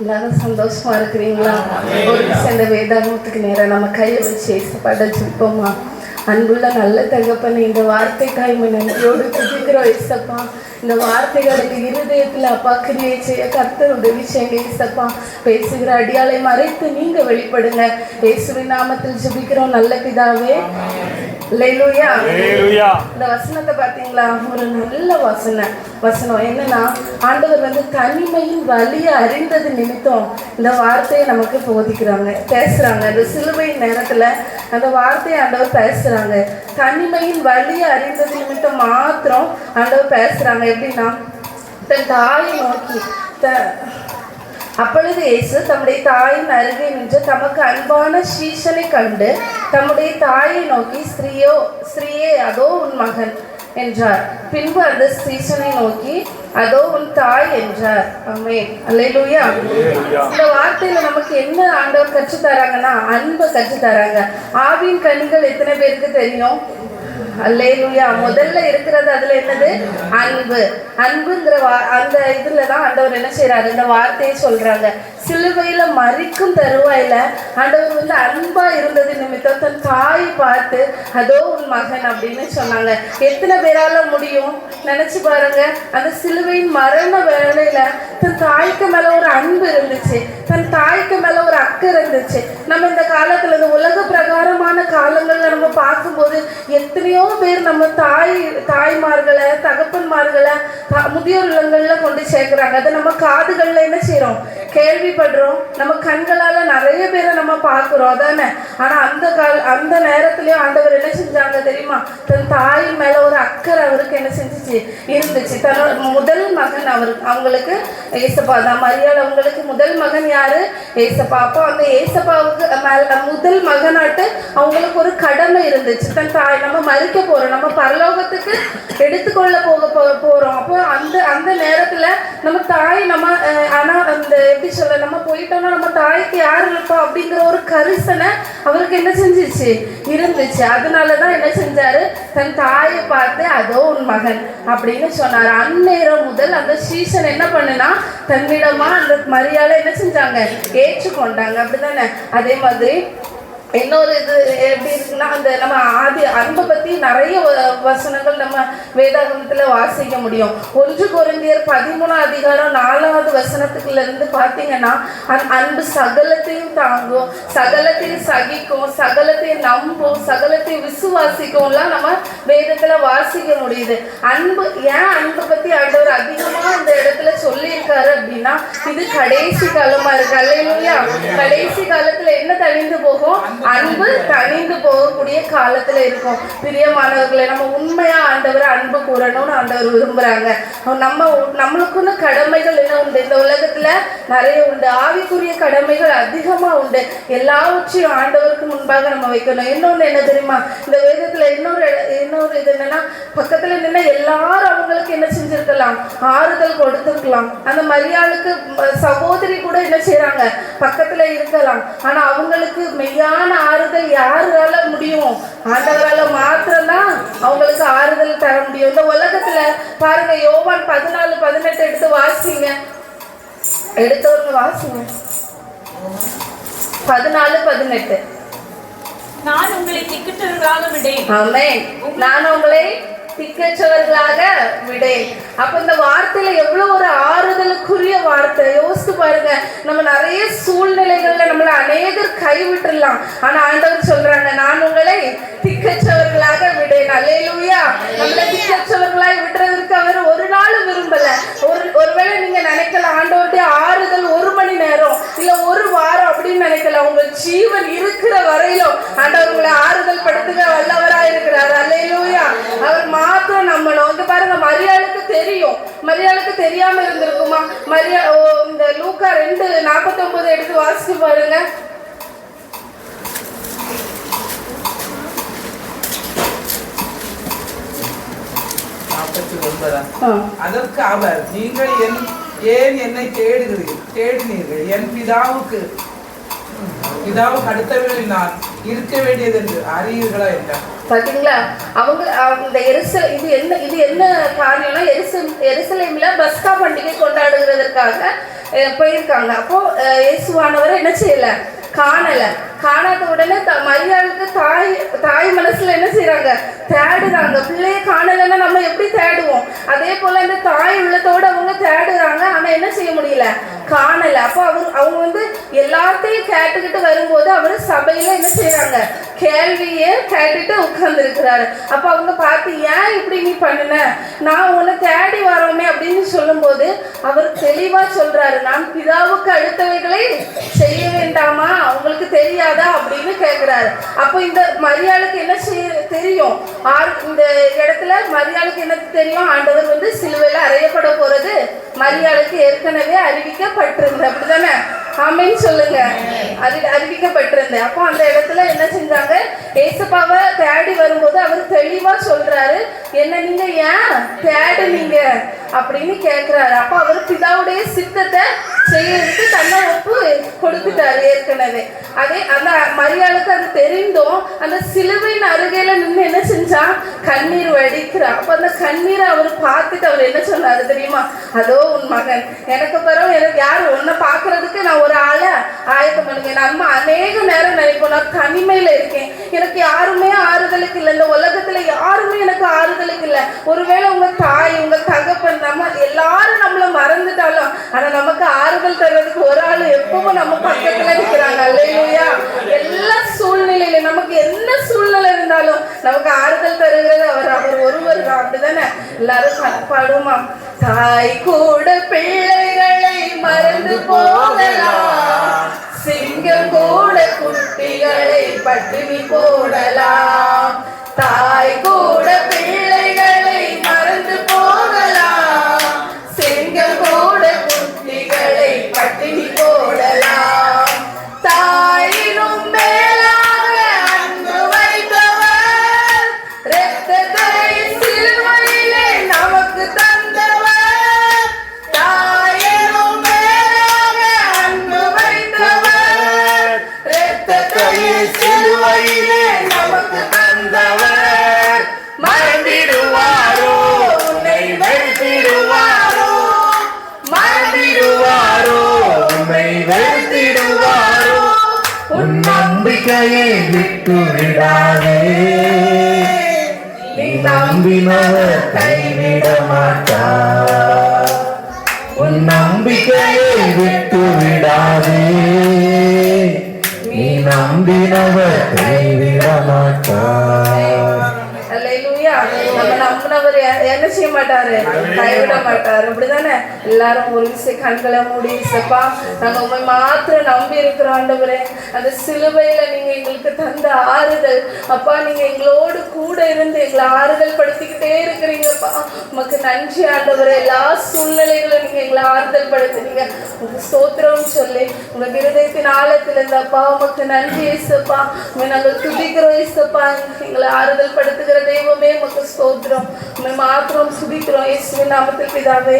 எல்லாரும் சந்தோஷமா இருக்கிறீங்களா? ஒரு சேர்ந்த வேதாகமத்துக்கு நேரம் நம்ம கையை வச்சு ஏசப்பாட ஜிப்போமா அன்புள்ள நல்ல தகப்பன் இந்த வார்த்தைக்காய் நன்றியோடு துதிக்கிறோம் ஏசப்பா. இந்த வார்த்தைகளுக்கு இருதயத்தில் அப்பா கிரியை செய்ய கர்த்தர் உதவி செய்யுங்க ஏசப்பா பேசுகிற அடியாளை மறைத்து நீங்க வெளிப்படுங்க. இயேசுவின் நாமத்தில் ஜெபிக்கிறோம். நல்ல பிதாவே. இந்த வசனத்தை பார்த்தீங்களா ஒரு நல்ல வசனம். வசனம் என்னன்னா ஆண்டவர் வந்து தனிமையின் வலியை அறிந்தது நிமித்தம் இந்த வார்த்தையை நமக்கு போதிக்கிறாங்க. பேசுறாங்க. இந்த சிலுவை நேரத்துல அந்த வார்த்தையை ஆண்டவர் பேசுறாங்க. தனிமையின் வலியை அறிந்தது நிமித்தம் மாத்திரம் ஆண்டவர் பேசுறாங்க. எப்படின்னா தன் தாயை நோக்கி த அப்பொழுது இயேசு தம்முடைய தாயின் அருகே நின்று தமக்கு அன்பான ஸ்ரீஷனை கண்டு தம்முடைய தாயை நோக்கி ஸ்திரீயோ ஸ்திரீயே அதோ உன் மகன் என்றார். பின்பு அந்த ஸ்ரீஷனை நோக்கி அதோ உன் தாய் என்றார். அம்மே அல்லேலூயா. இந்த வார்த்தையில நமக்கு என்ன ஆண்டவர் கற்று தராங்கன்னா அன்பை கற்று தராங்க ஆவியின் கனிகள் எத்தனை பேருக்கு தெரியும்? அல்லேலூயா. முதல்ல இருக்கிறது அதுல என்னது? அன்பு. அன்புங்கிற வா அந்த இதுல தான் ஆண்டவர் என்ன செய்யறாரு இந்த வார்த்தையை சொல்றாங்க. சிலுவையில மறிக்கும் தருவாயில ஆண்டவர் வந்து அன்பா இருந்தது நிமித்தம் தன் தாயை பார்த்து அதோ உன் மகன் அப்படின்னு சொன்னாங்க. எத்தனை பேரால முடியும்? நினைச்சு பாருங்க. அந்த சிலுவையின் மரண வேலையில தன் தாய்க்கு மேல ஒரு அன்பு இருந்துச்சு. தன் தாய்க்கு மேல ஒரு அக்கறை இருந்துச்சு. நம்ம இந்த காலத்துல இந்த உலக பிரகாரமான காலங்கள் நம்ம பார்க்கும்போது எத்தனையோ பேர் நம்ம தாய் தாய்மார்களை தகப்பன்மார்களை முதியோர் இல்லங்களில் கொண்டு சேர்க்குறாங்க. அதை நம்ம காதுகள்ல என்ன செய்கிறோம் கேள்விப்படுறோம். நம்ம கண்களால நிறைய பேரை நம்ம பார்க்குறோம். அதானே? ஆனா அந்த கால அந்த நேரத்துலயும் ஆண்டவர் என்ன செஞ்சாங்க தெரியுமா? தன் தாய் மேல ஒரு அக்கறை அவருக்கு என்ன செஞ்சிச்சு? இருந்துச்சு. தன்னோட முதல் மகன் அவருக்கு அவங்களுக்கு ஏசப்பா தான் மரியாள் அவங்களுக்கு முதல் மகன் யாரு? ஏசப்பா. அப்போ அந்த ஏசப்பாவுக்கு மேல முதல் மகனாட்டு அவங்களுக்கு ஒரு கடமை இருந்துச்சு. தன் தாய் நம்ம மறிக்க போறோம். நம்ம பரலோகத்துக்கு எடுத்துக்கொள்ள போக போறோம். அப்போ அந்த அந்த நேரத்துல நம்ம தாய் நம்ம அஹ், ஆனா அந்த எப்படி சொல்ல நம்ம போயிட்டோம்னா நம்ம தாய்க்கு யார் இருப்பா அப்படிங்கிற ஒரு கரிசனை அவருக்கு என்ன செஞ்சிச்சு? இருந்துச்சு. அதனாலதான் என்ன செஞ்சாரு? தன் தாயை பார்த்து அதோ உன் மகன் அப்படின்னு சொன்னார். அந்நேரம் முதல் அந்த சீசன் என்ன பண்ணுனா தன்னிடமா அந்த மரியாதை என்ன செஞ்சாங்க? ஏற்றுக்கொண்டாங்க. அப்படிதானே அதே மாதிரி இன்னொரு இது எப்படி இருக்குன்னா அந்த நம்ம ஆதி அன்பை பத்தி நிறைய வ- வசனங்கள் நம்ம வேதாகமத்துல வாசிக்க முடியும். ஒன்று கொரிந்தியர் பதிமூணாம் அதிகாரம் நாலாவது வசனத்துக்குள்ள இருந்து பாத்தீங்கன்னா அன்பு சகலத்தையும் தாங்கும் சகலத்தையும் சகிக்கும் சகலத்தையும் நம்பும் சகலத்தையும் விசுவாசிக்கும்லாம் நம்ம வேதத்துல வாசிக்க முடியுது. அன்பு ஏன் அன்பை பத்தி ஆண்டவர் அதிகமா இந்த இடத்துல இருக்காரு அப்படின்னா இது கடைசி காலமா இருக்கு. அல்லையா கடைசி காலத்துல என்ன தணிந்து போகும்? அன்பு தணிந்து போகக்கூடிய காலத்துல இருக்கும். பிரியமானவர்களை நம்ம உண்மையா ஆண்டவர் அன்பு கூறணும்னு ஆண்டவர் விரும்புறாங்க. நம்ம நம்மளுக்குன்னு கடமைகள் என்ன உண்டு? இந்த உலகத்துல நிறைய உண்டு. ஆவிக்குரிய கடமைகள் அதிகமா உண்டு. எல்லாவற்றையும் ஆண்டவருக்கு முன்பாக நம்ம வைக்கணும். இன்னொன்னு என்ன தெரியுமா? இந்த வேதத்துல இன்னொரு இன்னொரு இது என்னன்னா பக்கத்துல நின்னா எல்லாரும் அவங்களுக்கு என்ன செஞ்சிருக்கலாம் ஆறுதல் கொடுத்திருக்கலாம். அந்த மரியாளுக்கு சகோதரி கூட என்ன செய்றாங்க? பக்கத்துல இருக்கலாம். ஆனா அவங்களுக்கு மெய்யான ஆறுதல் யாரால முடியும்? ஆண்டவரால மாத்திரம்தான் அவங்களுக்கு ஆறுதல் தர முடியும். இந்த உலகத்துல பாருங்க யோவான் பதினாலு பதினெட்டு எடுத்து வாசிங்க. எடுத்தவங்க வாசிங்க. பதினாலு பதினெட்டு. நான் உங்களை திக்கற்றவர்களாக விடேன். ஆமென். நான் உங்களை திக்கற்றவர்களாக விடேன். அப்ப இந்த வார்த்தையில எவ்வளவு ஒரு ஆறுதலுக்குரிய வார்த்தை. யோசித்து பாருங்க நம்ம நிறைய சூழ்நிலைகள்ல நம்மள அநேகர் கைவிட்டுடலாம். ஆனா ஆண்டவர் சொல்றாங்க நான் உங்களை திக்கற்றவர்களாக விடேன். அல்லேலூயா. நம்மள திக்கற்றவர்களாய் விடுறதுக்கு அவர் ஒரு நாளும் விரும்பல. ஒரு ஒருவேளை நீங்க நினைக்கலாம் ஆண்டவருடைய ஆறுதல் ஒரு மணி நேரம் இல்ல ஒரு வாரம் அப்படின்னு நினைக்கலாம் உங்க ஜீவன் இருக்கிற வரையிலும் ஆண்டவர் உங்களை ஆறுதல் படுத்துக வல்லவரா இருக்கிறார் அல்லேலூயா. அவர் மாத்திரம் நம்பணும் வந்து பாருங்க மரியாளுக்கு தெரியும். மரியாளுக்கு தெரியாம இருந்திருக்குமா? மரியா இந்த லூக்கா ரெண்டு நாற்பத்தொன்பது எடுத்து வாசிச்சு பாருங்க. அதற்கு அவர் நீங்கள் என் ஏன் என்னை தேடுகிறீர்கள் தேடினீர்கள்? என் பிதாவுக்கு பிதாவுக்கு அடுத்தவர்களில் நான் இருக்க வேண்டியது என்று அறியீர்களா என்றார் பாத்தீங்களா? அவங்க இந்த எரிசல் இது என்ன இது என்ன காரியம்னா எரிசல் எரிசலேம்ல பஸ்கா பண்டிகை கொண்டாடுகிறதற்காக போயிருக்காங்க. அப்போ இயேசுவானவரை இயேசுவானவர் என்ன செய்யல? காணல. காணாத உடனே த மரியாளுக்கு தாய் தாய் மனசுல என்ன செய்யறாங்க தேடுறாங்க. பிள்ளைய காணலைன்னா நம்ம எப்படி தேடுவோம்? அதே போல இந்த தாய் உள்ளத்தோட அவங்க தேடுறாங்க. ஆனா என்ன செய்ய முடியல? காணல. அப்போ அவர் அவங்க வந்து எல்லாத்தையும் கேட்டுக்கிட்டு வரும்போது அவர் சபையில என்ன செய்யறாங்க கேள்வியே கேட்டுட்டு உட்கார்ந்துருக்கிறாரு. அப்போ அவங்க பார்த்து ஏன் இப்படி நீ பண்ணுன? நான் உன்னை தேடி வரோமே அப்படின்னு சொல்லும்போது அவர் தெளிவா சொல்றாரு நான் பிதாவுக்கு அடுத்தவைகளை செய்ய வேண்டாமா? அவங்களுக்கு தெரியாதா? அப்படின்னு கேட்கிறாரு அப்போ இந்த மரியாளுக்கு என்ன செய்ய தெரியும்? ஆர் இந்த இடத்துல மரியாளுக்கு என்ன தெரியும்? ஆண்டவர் வந்து சிலுவையில் அறையப்பட போறது மரியாளுக்கு ஏற்கனவே அறிவிக்கப்பட்டிருந்தது. அப்படிதானே ஆமென்னு சொல்லுங்க. அது அறிவிக்கப்பட்டிருந்தேன் அப்போ அந்த இடத்துல என்ன செஞ்சாங்க? ஏசப்பாவை தேடி வரும்போது அவர் தெளிவா சொல்றாரு. என்ன நீங்க ஏன் தேடுனீங்க? அப்படின்னு கேட்கிறாரு அப்போ அவர் பிதாவுடைய சித்தத்தை செய்யறதுக்கு தன்னை ஒப்பு கொடுத்துட்டாரு ஏற்கனவே. அதே அந்த மரியாளுக்கு அது தெரிந்தும் அந்த சிலுவையின் அருகையில நின்று என்ன செஞ்சா? கண்ணீர் வடிக்கிறா. அப்ப அந்த கண்ணீரை அவர் பார்த்துட்டு அவர் என்ன சொன்னாரு தெரியுமா? அதோ உன் மகன். எனக்கு பிறகு எனக்கு யார்? உன்னை பார்க்கறதுக்கு நான் ஒரு ஆளை ஆயத்தம் பண்ணுங்க நம்ம அநேக நேரம் நினைப்போம் நான் தனிமையில இருக்கேன். எனக்கு யாருமே ஆறுதலுக்கு இல்லை. இந்த உலகத்துல யாருமே எனக்கு ஆறுதலுக்கு இல்லை. ஒருவேளை உங்க தாய் உங்க தகப்பன் நம்ம எல்லாரும் நம்மள மறந்துட்டாலும் ஆனா நமக்கு ஆறுதல் தர்றதுக்கு ஒரு ஆள் எப்பவும் நம்ம பக்கத்துல நிக்கிறாங்க. அல்லையா எல்லா சூழ்நிலையில நமக்கு என்ன சூழ்நிலை இருந்தாலும் நமக்கு ஆறுதல் தருகிறது. அவர் அவர் ஒருவர் தான். அப்படிதானே? எல்லாரும் பா- தாய் கூட பிள்ளைகளை மறந்து போகலாம். சிங்கம் கூட குட்டிகளை பட்டினி போடலாம். தாய் கூட நம்பிக்கையை விட்டு விடாதே. நீ நம்பினவர் கைவிடமா? எ- என்ன செய்ய மாட்டாரு? கைவிட மாட்டாரு. அப்படிதானே? எல்லாரும் ஒரு கண்களை மூடி இசப்பா நாங்க உண்மை மாத்திரம் நம்பி இருக்கிறோம் ஆண்டவரே அந்த சிலுவையில நீங்க எங்களுக்கு தந்த ஆறுதல் அப்பா நீங்க எங்களோடு கூட இருந்து எங்களை ஆறுதல் படுத்திக்கிட்டே இருக்கிறீங்கப்பா. உமக்கு நன்றி ஆண்டவரே. எல்லா சூழ்நிலைகளும் எங்களை ஆறுதல் படுத்துனீங்க உங்க ஸ்தோத்திரம் சொல்லி உங்க இருதயத்தின் ஆழத்துல இருந்த அப்பா உமக்கு நன்றி இசப்பா உங்க நாங்கள் துதிக்கிறோம் இசப்பா எங்களை ஆறுதல் படுத்துகிற தெய்வமே உமக்கு ஸ்தோத்திரம். உண்மை மாத்திரம் சுதிக்கிறோம் இயேசுவின் நாமத்தில் பிதாவே.